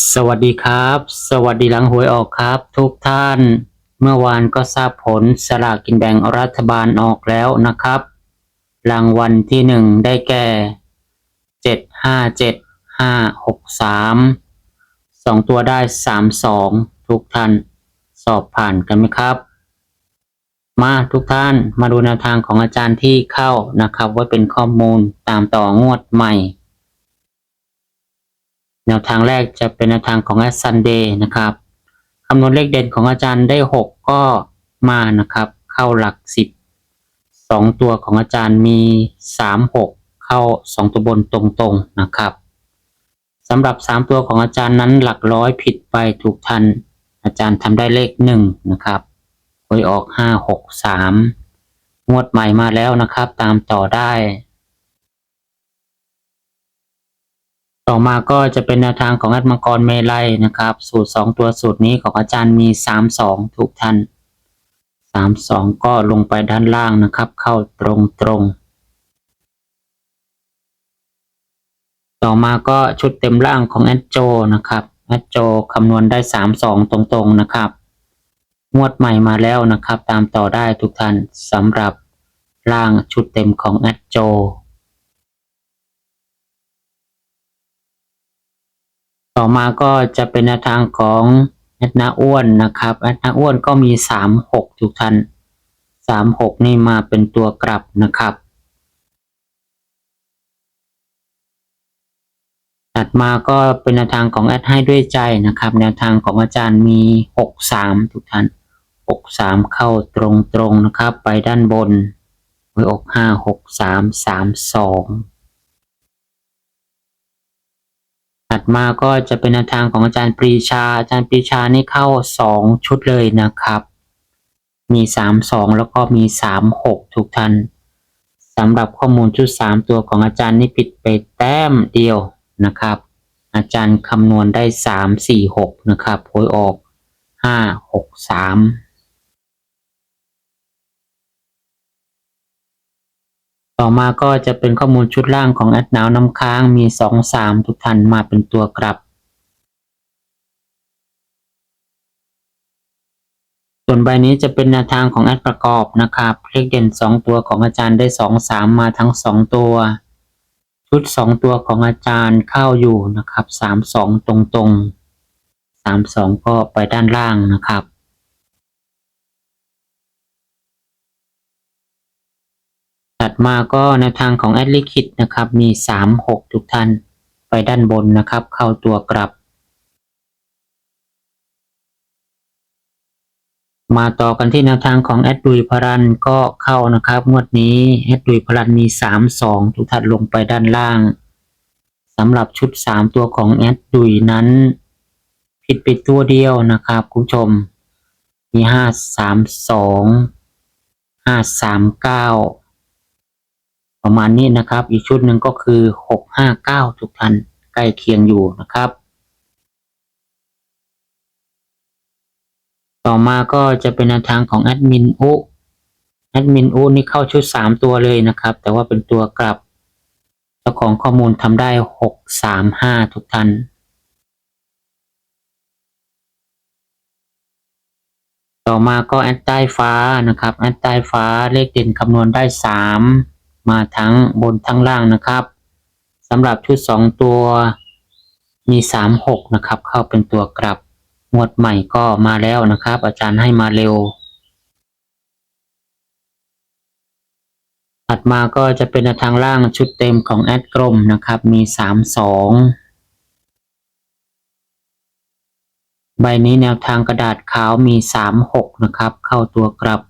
สวัสดีครับ สวัสดีหลังหวยออกครับ ทุกท่าน เมื่อวานก็ทราบผลสลากกินแบ่งรัฐบาลออกแล้วนะครับ รางวัลที่หนึ่งได้แก่เจ็ดห้าเจ็ดห้าหกสามสองตัวได้สามสองทุกท่านสอบผ่านกันไหมครับ มาทุกท่านมาดูแนวทางของอาจารย์ที่เข้านะครับ ว่าเป็นข้อมูลตามต่องวดใหม่ แนวทางแรกจะเป็นแนวทางของ a อ s Sunday นะครับคำนวณเลขเด่นของอาจารย์ได้ 6 ก็มานะครับ เข้าหลัก 10 2 ตัวของอาจารย์มี 3 6 เข้า 2 ตัวบนตรงๆนะครับสำหรับ 3 ตัวของอาจารย์นั้นหลักร้อยผิดไปถูกทัน อาจารย์ทำได้เลข 1 นะครับหวยออก 5 6 3 งวดใหม่มาแล้วนะครับ ตามต่อได้ ต่อมาก็จะเป็นแนวทางของอัดมังกรเมลัยนะครับ สูตรสองตัวสูตรนี้ของอาจารย์มีสามสองทุกท่านสามสองก็ลงไปด้านล่างนะครับ เข้าตรงตรงต่อมาก็ชุดเต็มล่างของแอดโจนะครับแอดโจคำนวณได้สามสองตรงๆนะครับ งวดใหม่มาแล้วนะครับ ตามต่อได้ทุกท่านสำหรับล่างชุดเต็มของแอดโจ ต่อมาก็จะเป็นแนวทางของแอดนาอ้วนนะครับแอดนาอ้วนก็มี 36 ทุกท่าน 36 นี่มาเป็นตัวกลับนะครับถัดมาก็เป็นแนวทางของแอดให้ด้วยใจนะครับ แนวทางของอาจารย์มี 63 ทุกท่าน 63 เข้าตรงๆนะครับ ไปด้านบนหวยออก5 6 3 3 2 ถัดมาก็จะเป็นทางของอาจารย์ปรีชา อาจารย์ปรีชานี่เข้า 2 ชุดเลยนะครับ มี 3 2 แล้วก็มี 3 6 ทุกท่านสำหรับข้อมูลชุด 3 ตัวของอาจารย์นี่ผิดไปแต้มเดียวนะครับ อาจารย์คำนวณได้ 3 4 6 นะครับโผยออก 5 6 3 ต่อมาก็จะเป็นข้อมูลชุดล่างของแอดหนาวน้ำค้างมีสองสามทุกท่านมาเป็นตัวกลับ ส่วนใบนี้จะเป็นแนวทางของแอดประกอบนะครับเลขเด่นสองตัวของอาจารย์ได้สองสามมาทั้งสองตัว ชุดสองตัวของอาจารย์เข้าอยู่นะครับสามสองตรงตรงสามสองก็ไปด้านล่างนะครับ ถัดมาก็แนวทางของแอดลิคิดนะครับ มี 3 6 ทุกท่านไปด้านบนนะครับ เข้าตัวกลับ มาต่อกันที่แนวทางของแอดดุยพรันก็เข้านะครับ งวดนี้แอดดุยพรันมี 3 2 ทุกท่านลงไปด้านล่างสำหรับชุด 3 ตัวของแอดดุยนั้น ผิดไปตัวเดียวนะครับคุณผู้ชมมี 5 3 2 5 3 9 ประมาณนี้นะครับ อีกชุดหนึ่งก็คือหกห้าเก้าทุกท่านใกล้เคียงอยู่นะครับ ต่อมาก็จะเป็นแนวทางของแอดมินอุแอดมินอุนี่เข้าชุดสามตัวเลยนะครับ แต่ว่าเป็นตัวกลับเจ้าของข้อมูลทำได้หกสามห้าทุกท่านต่อมาก็แอดใต้ฟ้านะครับแอดใต้ฟ้าเลขเด่นคำนวณได้สา มาทั้งบนทั้งล่างนะครับสำหรับชุดสองตัวมีสามหกนะครับ เข้าเป็นตัวกลับงวดใหม่ก็มาแล้วนะครับ อาจารย์ให้มาเร็ว ถัดมาก็จะเป็นทางล่างชุดเต็มของแอดกรมนะครับ มีสามสองใบนี้แนวทางกระดาษขาวมีสามหกนะครับ เข้าตัวกลับ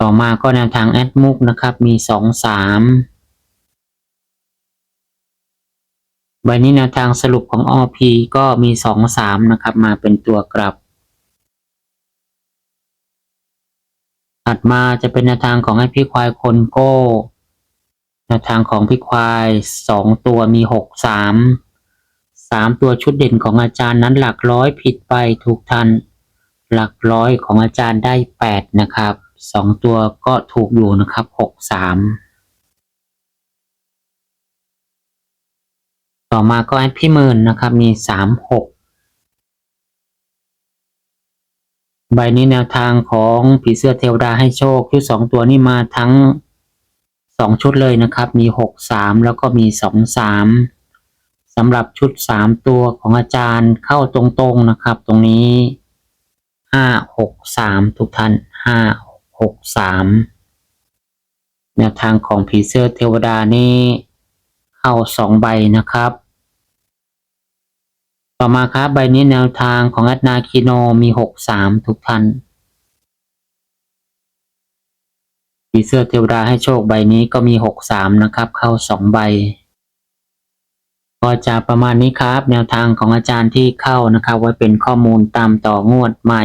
ต่อมาก็แนวทางแอดมุกนะครับ มีสองสามใบนี้แนวทางสรุปของ OP ก็มีสองสามนะครับ มาเป็นตัวกลับ ถัดมาจะเป็นแนวทางของให้พี่ควายคนโก้แนวทางของพี่ควายสองตัวมีหกสามสามตัวชุดเด่นของอาจารย์นั้นหลักร้อยผิดไปทุกท่านหลักร้อยของอาจารย์ได้แปดนะครับ สองตัวก็ถูกอยู่นะครับหกสามต่อมาก็ให้พี่หมื่นนะครับมีสามหกใบนี้แนวทางของผีเสื้อเทวดาให้โชคชุดสองตัวนี้มาทั้งสองชุดเลยนะครับ มีหกสามแล้วก็มีสองสามสำหรับชุดสามตัวของอาจารย์เข้าตรงๆนะครับ ตรงนี้ห้าหกสามทุกท่านห้าห กสามแนวทางของผีเสื้อเทวดานี่เข้าสองใบนะครับ ต่อมาครับใบนี้แนวทางของอัตนาคิโนมีหกสามทุกท่านผีเสื้อเทวดาให้โชคใบนี้ก็มีหกสามนะครับ เข้าสองใบก็จะประมาณนี้ครับ แนวทางของอาจารย์ที่เข้านะครับ ไว้เป็นข้อมูลตามต่องวดใหม่